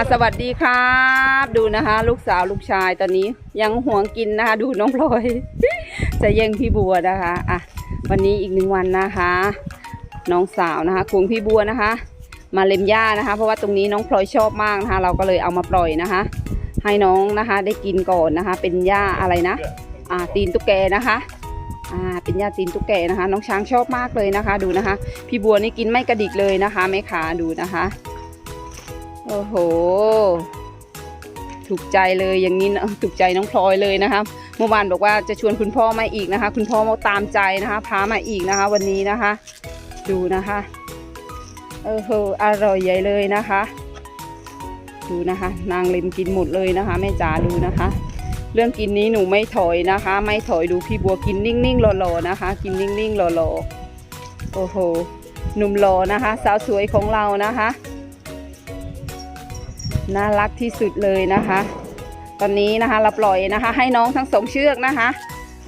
อะสวัสดีครับ ดูนะคะ ลูกสาวลูกชายตอนนี้ยังห่วงกินนะคะ ดูน้องพลอย จะแย่งพี่บัวนะคะอะวันนี้อีกหนึ่งวันนะคะ น้องสาวนะคะควงพี่บัวนะคะ มาเล็มหญ้านะคะ เพราะว่าตรงนี้น้องพลอยชอบมากนะคะ เราก็เลยเอามาปล่อยนะคะ ให้น้องนะคะได้กินก่อนนะคะ เป็นหญ้าอะไรนะอ่าตีนตุ๊กแกนะคะอ่าเป็นหญ้าตีนตุ๊กแกนะคะ น้องช้างชอบมากเลยนะคะ ดูนะคะ พี่บัวนี่กินไม่กระดิกเลยนะคะแม่ขาดูนะคะ โอ้โห ถูกใจเลยอย่างนี้นะถูกใจน้องพลอยเลยนะคะเมื่อวานบอกว่าจะชวนคุณพ่อมาอีกนะคะ คุณพ่อมาตามใจนะคะพามาอีกนะคะ วันนี้นะคะ ดูนะคะเออโหอร่อยใหญ่เลยนะคะ ดูนะคะ นางเล็มกินหมดเลยนะคะแม่จ๋าดูนะคะ เรื่องกินนี้หนูไม่ถอยนะคะ ไม่ถอยดูพี่บัวกินนิ่งๆหล่อๆนะคะ กินนิ่งๆหล่อๆโอ้โหหนุ่มหล่อนะคะ สาวสวยของเรานะคะ น่ารักที่สุดเลยนะคะ ตอนนี้นะคะเราปล่อยนะคะ ให้น้องทั้งสองเชือกนะคะ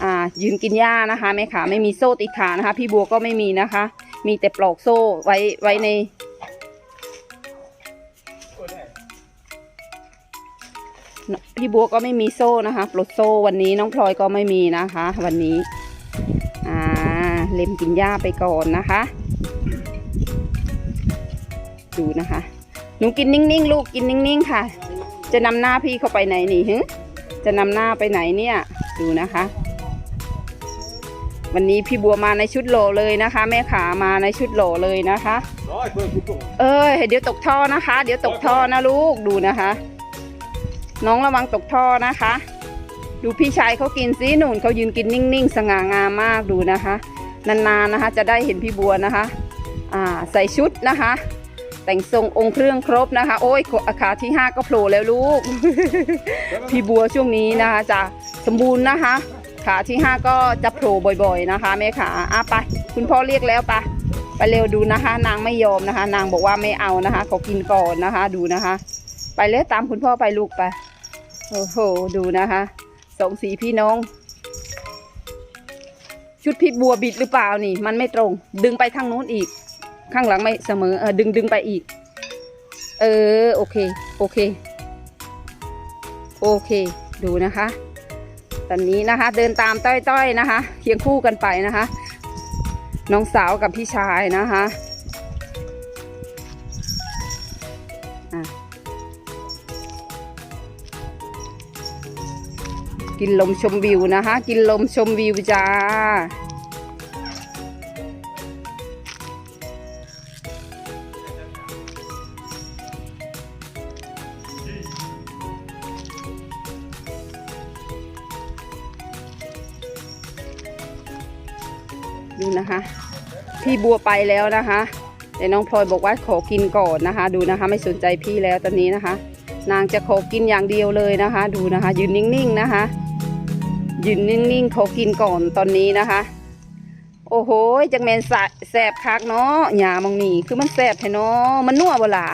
อ่ายืนกินหญ้านะคะแม่ขาไม่มีโซ่ติดขานะคะ พี่บัวก็ไม่มีนะคะ มีแต่ปลอกโซ่ไว้ไว้ในพี่บัวก็ไม่มีโซ่นะคะปลดโซ่วันนี้น้องพลอยก็ไม่มีนะคะ วันนี้อ่าเล็มกินหญ้าไปก่อนนะคะ ดูนะคะ นูกินนิ่งๆ ลูกกินนิ่งๆ ค่ะ จะนำหน้าพี่เข้าไปไหนนี่ฮึจะนำหน้าไปไหนเนี่ย ดูนะคะ วันนี้พี่บัวมาในชุดโหลเลยนะคะ แม่ขามาในชุดโหลเลยนะคะ เอ้ยเดี๋ยวตกท่อนะคะ เดี๋ยวตกท่อนะลูกดูนะคะ น้องระวังตกท่อนะคะ ดูพี่ชายเขากินซิหนุนเขายืนกินนิ่งๆ สง่างามมากดูนะคะ นานๆนะคะ จะได้เห็นพี่บัวนะคะ อ่าใส่ชุดนะคะ แต่งทรงองค์เครื่องครบนะคะ โอ้ยขาที่ห้าก็โผล่แล้วลูก พี่บัวช่วงนี้นะคะจะสมบูรณ์นะคะ ขาที่ห้าก็จะโผล่บ่อยๆนะคะแม่ขาอะไป คุณพ่อเรียกแล้วไปไปเร็วดูนะคะ นางไม่ยอมนะคะ นางบอกว่าไม่เอานะคะเขากินก่อนนะคะ ดูนะคะ ไปเลยตามคุณพ่อไปลูกไปโอ้โหดูนะคะสองสีพี่น้อง ชุดพี่บัวบิดหรือเปล่านี่ มันไม่ตรง ดึงไปทางนู้นอีก ข้างหลังไม่เสมอเออดึงดึงไปอีก เออโอเคโอเค โอเค ดูนะคะ ตอนนี้นะคะ เดินตามต้อยๆนะคะเคียงคู่กันไปนะคะ น้องสาวกับพี่ชายนะคะกินลมชมวิวนะคะ กินลมชมวิวจ้า ดูนะคะ พี่บัวไปแล้วนะคะ แต่น้องพลอยบอกว่าขอกินก่อนนะคะ ดูนะคะ ไม่สนใจพี่แล้วตอนนี้นะคะ นางจะขอกินอย่างเดียวเลยนะคะ ดูนะคะ ยืนนิ่งๆนะคะ ยืนนิ่งๆขอกินก่อนตอนนี้นะคะ โอ้โหจังแมนสะแสบคักเนาะหยามองนี่คือมันแสบแท้เนาะมันนัวบ่ล่ะ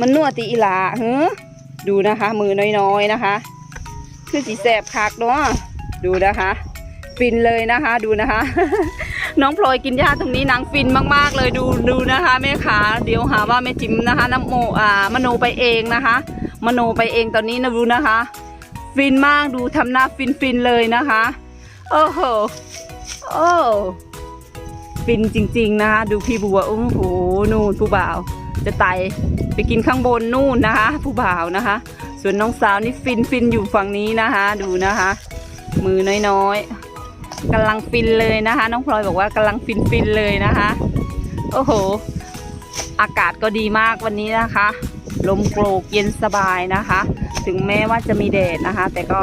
มันนัวตีอีลาเฮ้ดูนะคะ มือน้อยๆนะคะ คือสีแสบคักเนาะดูนะคะ ฟินเลยนะคะ ดูนะคะ น้องพลอยกินหญ้าตรงนี้นางฟินมากๆเลยดูดูนะคะแม่ขาเดี๋ยวหาว่าแม่จิ๋มนะคะน้ำโมอ่ามโนไปเองนะคะ มโนไปเองตอนนี้นะดูนะคะ ฟินมากดูทำหน้าฟินฟินเลยนะคะโอ้โหโอ้ฟินจริง ๆนะคะ ดูพี่บัวโอ้โหนู่นผู้บ่าว จะไต่ไปกินข้างบนนู่นนะคะ ผู้บ่าวนะคะ ส่วนน้องสาวนี่ฟินฟินอยู่ฝั่งนี้นะคะ ดูนะคะ มือน้อยๆ กำลังฟินเลยนะคะ น้องพลอยบอกว่ากำลังฟินฟินเลยนะคะ โอ้โห อากาศก็ดีมากวันนี้นะคะ ลมโกรกเย็นสบายนะคะ ถึงแม้ว่าจะมีแดดนะคะ แต่ก็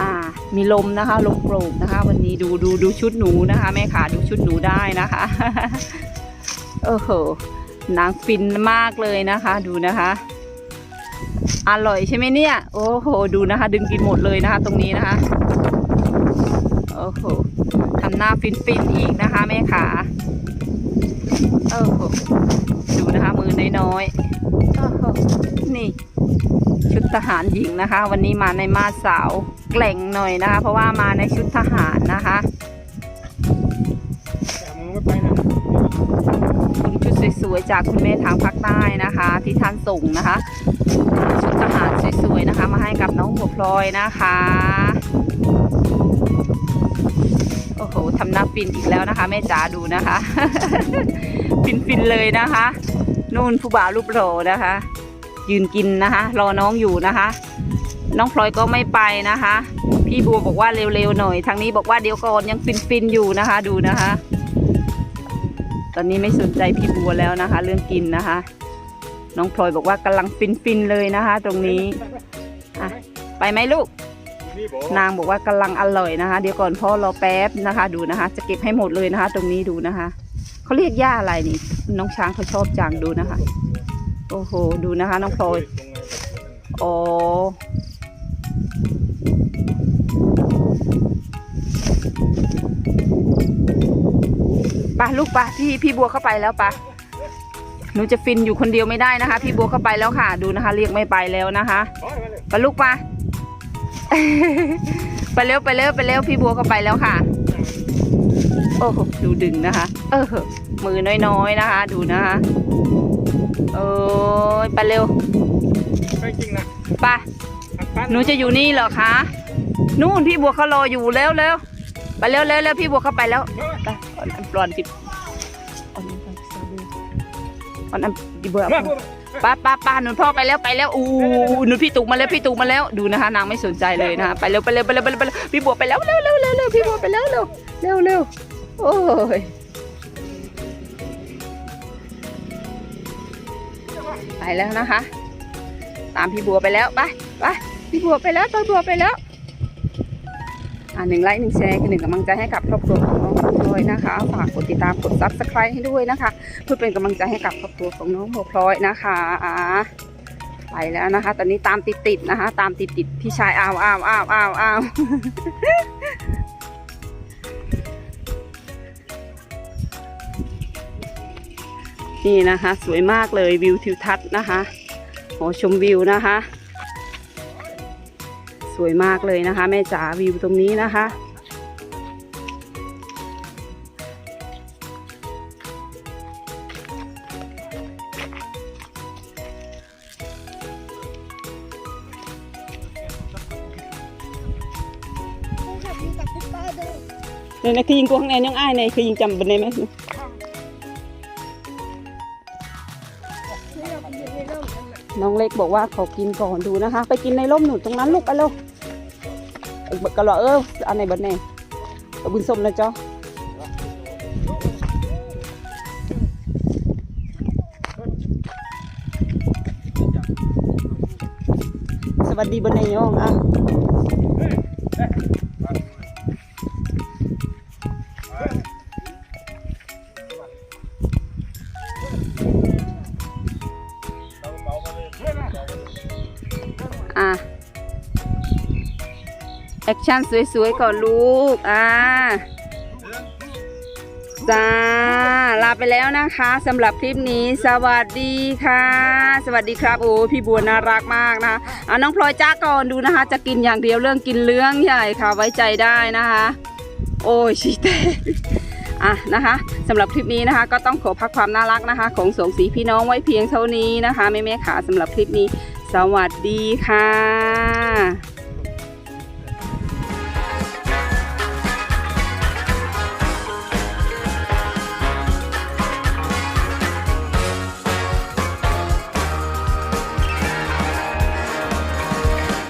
อ่ามีลมนะคะ ลมโกรกนะคะ วันนี้ดูดูดูชุดหนูนะคะ แม่ขาดูชุดหนูได้นะคะโอ้โหนางฟินมากเลยนะคะ ดูนะคะ อร่อยใช่ไหมเนี่ย โอ้โห ดูนะคะ ดึงกินหมดเลยนะคะ ตรงนี้นะคะ หน้าฟินฟินๆอีกนะคะ แม่ขาโอ้โหดูนะคะ มือน้อยๆโอ้โหนี่ ชุดทหารหญิงนะคะ วันนี้มาในมาสาวแกล่งหน่อยนะคะ เพราะว่ามาในชุดทหารนะคะ chả muốn cái bay này คุณชุดสวยๆจากคุณแม่ทางภาคใต้นะคะ ที่ท่านส่งนะคะ ชุดทหารสวยๆนะคะ มาให้กับน้องบัวพลอยนะคะ อ้ทำหน้าฟินอีกแล้วนะคะ แม่จ๋าดูนะคะ ฟินฟินเลยนะคะ นู่นผู้บ่าวรูปโหลนะคะ ยืนกินนะคะ รอน้องอยู่นะคะ น้องพลอยก็ไม่ไปนะคะ พี่บัวบอกว่าเร็วๆหน่อย ทางนี้บอกว่าเดี๋ยวก่อนยังฟินๆอยู่นะคะ ดูนะคะ ตอนนี้ไม่สนใจพี่บัวแล้วนะคะ เรื่องกินนะคะ น้องพลอยบอกว่ากำลังฟินๆเลยนะคะ ตรงนี้อะไปไหมลูก นางบอกว่ากำลังอร่อยนะคะ เดี๋ยวก่อนพ่อรอแป๊บนะคะ ดูนะคะ จะเก็บให้หมดเลยนะคะ ตรงนี้ดูนะคะเขาเรียกหญ้าอะไรนี่ น้องช้างเขาชอบจังดูนะคะ โอ้โหดูนะคะ น้องพลอยอ๋อไปลูกปะพี่พี่บัวเข้าไปแล้วปะหนูจะฟินอยู่คนเดียวไม่ได้นะคะ พี่บัวเข้าไปแล้วค่ะ ดูนะคะ เรียกไม่ไปแล้วนะคะปลูกปะ ไปเร็วไปเร็วไปเร็วพี่บัวก็ไปแล้วค่ะ โอ้โหดูดึงนะคะ เออมือน้อยๆนะคะ ดูนะคะโอ้ยไปเร็วไม่จริงนะไปหนูจะอยู่นี่เหรอคะนู่นพี่บัวเขารออยู่เร็วเร็วไปเร็วเร็วเร็วพี่บัวเข้าไปแล้วไปอ่อนอันปลอนสิอ่ อ่อนอันดิเบอร์มป้าป้าป้าหนุนพ่อไปแล้วไปแล้วอู้หนุนพี่ตุกมาแล้วพี่ตุกมาแล้วดูนะคะนางไม่สนใจเลยนะคะไปเร็วไปเร็วไปเร็วไปเร็วไปเร็วพี่บัวไปแล้วเร็วเร็วเร็วเร็วพี่บัวไปแล้วเร็วเร็วเร็วโอ้ยไปแล้วนะคะ ตามพี่บัวไปแล้วไปไปพี่บัวไปแล้วตัวบัวไปแล้วอ่าหนึ่งไลค์หนึ่งแชร์คือหนึ่งกำลังใจให้กับครอบครัว้องบัวยนะคะ ฝากกดติดตามกดซับสไครต์ให้ด้วยนะคะ เพื่อเป็นกำลังใจให้กับครอบครัวของน้องบัวพลอยนะคะไปแล้วนะคะ ตอนนี้ตามติดติดๆนะคะ ตามติดติดๆพี่ชายอ้าวอ้าวอ้าวอ้าวอ้าวนี่นะคะ สวยมากเลยวิวทิวทัศน์นะคะโหชมวิวนะคะ สวยมากเลยนะคะ แม่จ๋าวิวตรงนี้นะคะ หมน้องเล็กบอกว่าขอกินก่อนดูนะคะไปกินในร่มหนุนตรงนั้นลูกไปเร็วเอ้ยกระหล่อเอออันไหนบันไดบุญสมนะจ๊ะสวัสดีบันไดย่องอะ อะแอคชั่นสวยๆก่อนลูก อ่าจ้าลาไปแล้วนะคะสำหรับคลิปนี้ สวัสดีค่ะ สวัสดีครับ โอ้พี่บัวน่ารักมากนะคะอะน้องพลอยจ้าก่อนดูนะคะ จะกินอย่างเดียวเรื่องกินเรื่องใหญ่ค่ะ ไว้ใจได้นะคะ โอ้ยชีเตอะนะคะสำหรับคลิปนี้นะคะ ก็ต้องขอพักความน่ารักนะคะ ของสองสีพี่น้องไว้เพียงเท่านี้นะคะแม่ๆขาสำหรับคลิปนี้ สวัสดีค่ะ